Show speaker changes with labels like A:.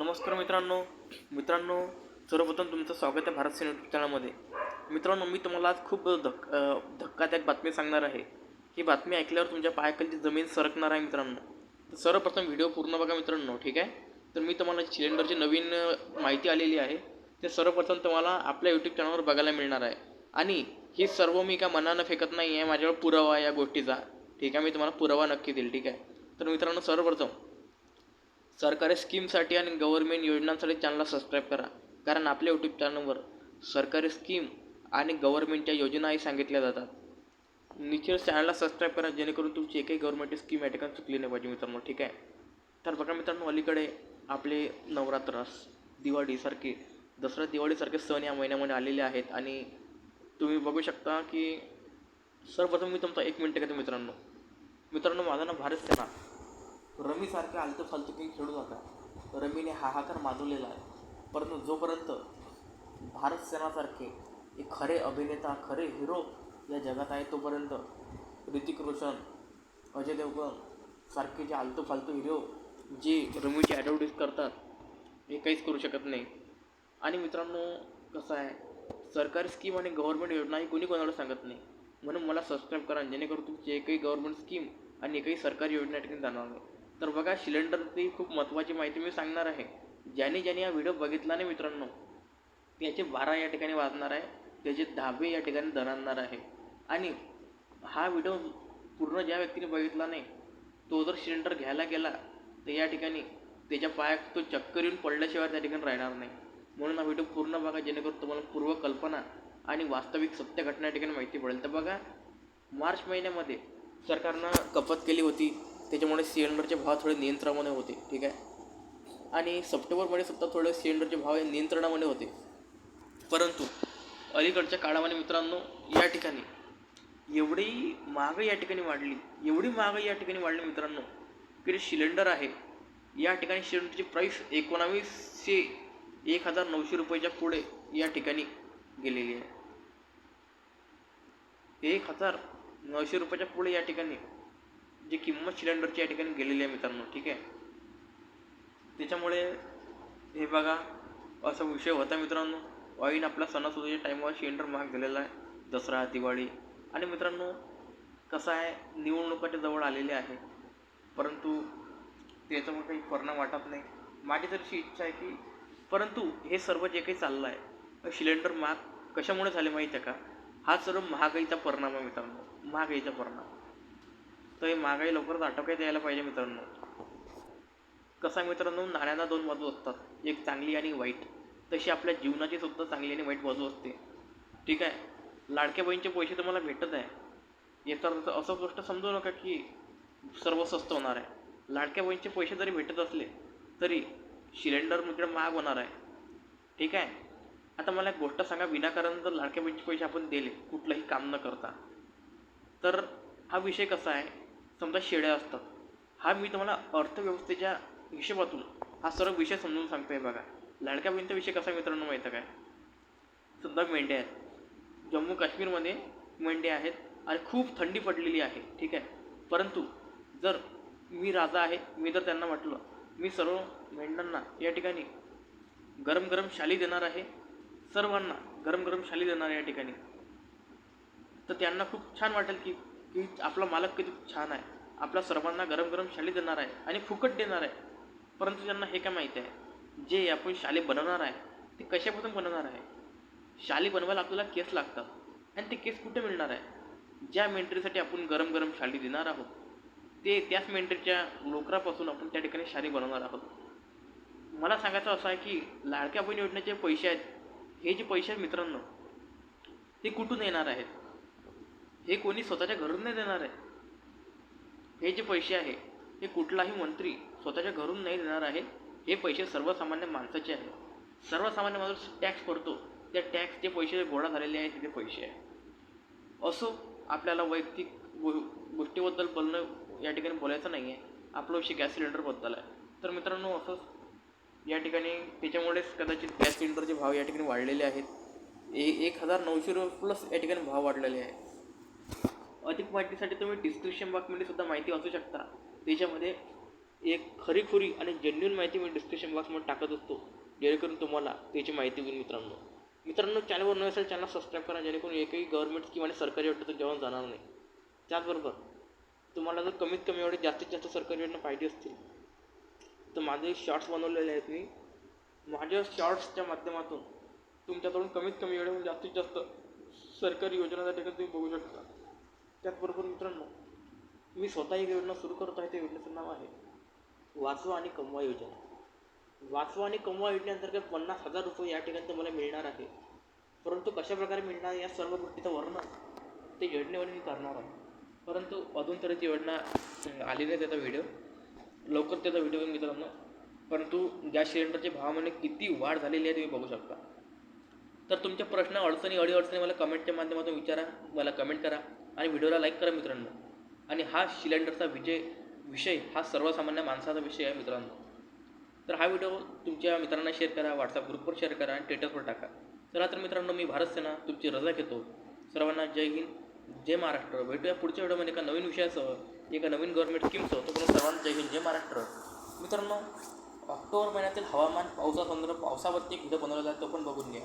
A: नमस्कार मित्रांनो. मित्रांनो सर्वप्रथम तुमचं स्वागत आहे भारत सिने यूट्यूब चॅनलमध्ये. मित्रांनो मी तुम्हाला आज खूप धक धक्कादायक बातमी सांगणार आहे. ही बातमी ऐकल्यावर तुमच्या पायाखालची जमीन सरकणार आहे मित्रांनो. तर सर्वप्रथम व्हिडिओ पूर्ण बघा मित्रांनो ठीक आहे? तर मी तुम्हाला सिलेंडरची नवीन माहिती आलेली आहे. ते सर्वप्रथम तुम्हाला आपल्या यूट्यूब चॅनलवर बघायला मिळणार आहे. आणि ही सर्व मी का मनानं फेकत नाही आहे माझ्यावर पुरावा या गोष्टीचा. ठीक आहे? मी तुम्हाला पुरावा नक्की देईल ठीक आहे? तर मित्रांनो सर्वप्रथम सरकारी स्कीमसाठी आणि गव्हर्मेंट योजनांसाठी चॅनलला सबस्क्राईब करा. कारण आपल्या यूट्यूब चॅनलवर सरकारी स्कीम आणि गव्हर्मेंटच्या योजनाही सांगितल्या जातात. निश्चित चॅनलला सबस्क्राईब करा जेणेकरून तुमची एकही गव्हर्मेंटची स्कीम या ठिकाणी चुकली नाही पाहिजे मित्रांनो ठीक आहे? तर बघा मित्रांनो अलीकडे आपले नवरात्र दिवाळीसारखे दसरा दिवाळीसारखे सण या महिन्यामध्ये आलेले आहेत. आणि तुम्ही बघू शकता की सर्वप्रथम मी तुमचा एक मिनटं घेतो मित्रांनो. मित्रांनो माझा ना भारत सेना. रमीसारखे आलतं फालतू काही खेळू नका. रमीने हाहाकार माजवलेला आहे. परंतु जोपर्यंत भारत सेनासारखे एक खरे अभिनेता खरे हिरो या जगात आहे तोपर्यंत ऋतिक रोशन अजय देवगण सारखे जे आलतू फालतू हिरो जे रमीची ॲडव्हर्टीज करतात हे काहीच करू शकत नाही. आणि मित्रांनो कसं आहे सरकारी स्कीम आणि गव्हर्मेंट योजना ही कोणी कोणाला सांगत नाही. म्हणून मला सबस्क्राईब करा जेणेकरून तुमची एकही गव्हर्मेंट स्कीम आणि एकही सरकारी योजना ठिकाणी जाणार नाही. तर बघा सिलेंडरची खूप महत्त्वाची माहिती मी सांगणार आहे. ज्याने ज्याने हा व्हिडिओ बघितला नाही मित्रांनो त्याचे बारा या ठिकाणी वाजणार आहे त्याचे दहावे या ठिकाणी दरांणार आहे. आणि हा व्हिडिओ पूर्ण ज्या व्यक्तीने बघितला नाही तो जर सिलेंडर घ्यायला गेला तर या ठिकाणी त्याच्या पायात तो चक्कर येऊन पडल्याशिवाय त्या ठिकाणी राहणार नाही. म्हणून हा व्हिडिओ पूर्ण बघा जेणेकरून तुम्हाला पूर्व कल्पना आणि वास्तविक सत्य घटना या ठिकाणी माहिती पडेल. तर बघा मार्च महिन्यामध्ये सरकारनं कपात केली होती त्याच्यामुळे सिलेंडरचे भाव थोडे नियंत्रणामध्ये होते ठीक आहे? आणि सप्टेंबरमध्ये सुद्धा थोडे सिलेंडरचे भाव हे नियंत्रणामध्ये होते. परंतु अलीकडच्या काळामध्ये मित्रांनो या ठिकाणी एवढी महागाई या ठिकाणी वाढली एवढी महागाई या ठिकाणी वाढली मित्रांनो की जे सिलेंडर आहे या ठिकाणी सिलेंडरची प्राईस एकोणावीसशे एक हजार नऊशे रुपयाच्या पुढे या ठिकाणी गेलेली आहे. एक हजार नऊशे रुपयाच्या पुढे या ठिकाणी जी किंमत सिलेंडरची या ठिकाणी गेलेली आहे मित्रांनो ठीक आहे? त्याच्यामुळे हे बघा असा विषय होता मित्रांनो. ऑईन आपला सणासुदीच्या टाईमावर सिलेंडर महाग झालेला आहे दसरा दिवाळी. आणि मित्रांनो कसं आहे निवडणुकाच्या जवळ आलेले आहे. परंतु त्याच्यामुळे काही परिणाम वाटत नाही. माझी तर अशी इच्छा आहे की परंतु हे सर्व जे काही चाललं आहे सिलेंडर महाग कशामुळे झाले माहीत आहे का? हा सर्व महागाईचा परिणाम आहे मित्रांनो. महागाईचा परिणाम. तर हे महागाई लवकरच आटोक्यात यायला पाहिजे मित्रांनो. कसं आहे मित्रांनो नाण्याला दोन बाजू असतात. एक चांगली आणि वाईट. तशी आपल्या जीवनाची सुद्धा चांगली आणि वाईट बाजू असते. ठीक आहे? लाडक्या बहिणीचे पैसे तुम्हाला भेटत आहे. याचा अर्थ असं गोष्ट समजू नका की सर्व स्वस्त होणार आहे. लाडक्या बहिणीचे पैसे जरी भेटत असले तरी सिलेंडर इकडे महाग होणार आहे. ठीक आहे? आता मला एक गोष्ट सांगा विनाकारण जर लाडक्या बहिणीचे पैसे आपण दिले कुठलंही काम न करता तर हा विषय कसा आहे? समजा शेळ्या असतात. हा मी तुम्हाला अर्थव्यवस्थेच्या हिशोबातून हा सर्व विषय समजून सांगतोय बघा. लाडक्या बहिणीचा विषय कसा मित्रांनो माहीत आहे काय? समजा मेंढ्या आहेत. जम्मू काश्मीरमध्ये मेंढ्या आहेत आणि खूप थंडी पडलेली आहे ठीक आहे. परंतु जर मी राजा आहे मी जर त्यांना म्हटलं मी सर्व मेंढ्यांना या ठिकाणी गरम गरम शाली देणार आहे. सर्वांना गरम गरम शाली देणार आहे या ठिकाणी. तर त्यांना खूप छान वाटेल की की आपला मालक किती छान आहे. आपल्या सर्वांना गरम गरम शाली देणार आहे आणि फुकट देणार आहे. परंतु त्यांना हे काय माहिती आहे? जे आपण शाली बनवणार आहे ते कशापासून बनवणार आहे? शाली बनवायला आपल्याला केस लागतात आणि ते केस कुठे मिळणार आहे? ज्या मेंटरीसाठी आपण गरम गरम शाली देणार आहोत ते त्याच मेंटरीच्या लोकरापासून आपण त्या ठिकाणी शाली बनवणार आहोत. मला सांगायचं असं आहे की लाडक्या बहीण योजनेचे पैसे आहेत. हे जे पैसे आहेत मित्रांनो ते कुठून येणार आहेत? हे कोणी स्वतःच्या घरून नाही देणार आहे. हे जे पैसे आहे हे कुठलाही मंत्री स्वतःच्या घरून नाही देणार आहे. हे पैसे सर्वसामान्य माणसाचे आहे सर्वसामान्य माणूस टॅक्स भरतो. त्या टॅक्सचे पैसे गोळा झालेले आहेत ते पैसे आहे असो आपल्याला वैयक्तिक गो गोष्टीबद्दल बोलणं या ठिकाणी बोलायचं नाही आहे आपलं विषय गॅस सिलेंडरबद्दल आहे. तर मित्रांनो असंच या ठिकाणी त्याच्यामुळेच कदाचित गॅस सिलेंडरचे भाव या ठिकाणी वाढलेले आहेत. ए एक हजार नऊशे रुपये प्लस या ठिकाणी भाव वाढलेले आहे. अधिक माहितीसाठी तुम्ही डिस्क्रिप्शन बॉक्समध्ये सुद्धा माहिती वाचू शकता. त्याच्यामध्ये एक खरीखुरी आणि जेन्युन माहिती मी डिस्क्रिप्शन बॉक्समध्ये टाकत असतो. जेणेकरून तुम्हाला त्याची माहिती होईल मित्रांनो. मित्रांनो चॅनलवर नवीन असेल चॅनल सबस्क्राईब करा. जेणेकरून एकही गव्हर्नमेंट स्कीम आणि सरकारी योजना जेवण जाणार नाही. त्याचबरोबर तुम्हाला जर कमीत कमी एवढे जास्तीत जास्त सरकारी योजना पाहिजे असतील तर माझे शॉर्ट्स बनवलेले आहेत मी. माझ्या शॉर्ट्सच्या माध्यमातून तुमच्याकडून कमीत कमी एवढे जास्तीत जास्त सरकारी योजना त्या ठिकाणी तुम्ही बघू शकता. त्याचबरोबर मित्रांनो मी स्वतः एक योजना सुरू करत आहे त्या योजनेचं नाव आहे वाचवा आणि कमवा योजना. वाचवा आणि कमवा योजनेअंतर्गत पन्नास हजार रुपये या ठिकाणी तुम्हाला मिळणार आहे. परंतु कशाप्रकारे मिळणार या सर्व गोष्टीचं वर्णन ते योजनेवर मी करणार आहे. परंतु अजून तरी ती योजना आली नाही त्याचा व्हिडिओ लवकर त्याचा व्हिडिओ येईल मित्रांनो. परंतु गॅस सिलेंडरचे भावामध्ये किती वाढ झालेली आहे तुम्ही बघू शकता. तर तुमचे प्रश्न अडचणी अडीअडचणी मला कमेंटच्या माध्यमातून विचारा. मला कमेंट करा. आणि व्हिडिओला लाईक करा मित्रांनो. आणि हा सिलेंडरचा विजय विषय हा सर्वसामान्य माणसाचा विषय आहे मित्रांनो. तर हा व्हिडिओ तुमच्या मित्रांना शेअर करा व्हॉट्सअप ग्रुपवर शेअर करा आणि स्टेटसवर टाका. चला तर मित्रांनो मी भारत सेना तुमची रजा घेतो. सर्वांना जय हिंद जय महाराष्ट्र. भेटूया पुढच्या व्हिडिओमध्ये एका नवीन विषयासह एका नवीन गव्हर्नमेंट स्कीमसह तोपर्यंत सर्वांना जय हिंद जय महाराष्ट्र. मित्रांनो ऑक्टोबर महिन्यातील हवामान पावसासंदर्भ पावसावरती एक व्हिडिओ बनवलेला आहे तो पण बघून घ्या.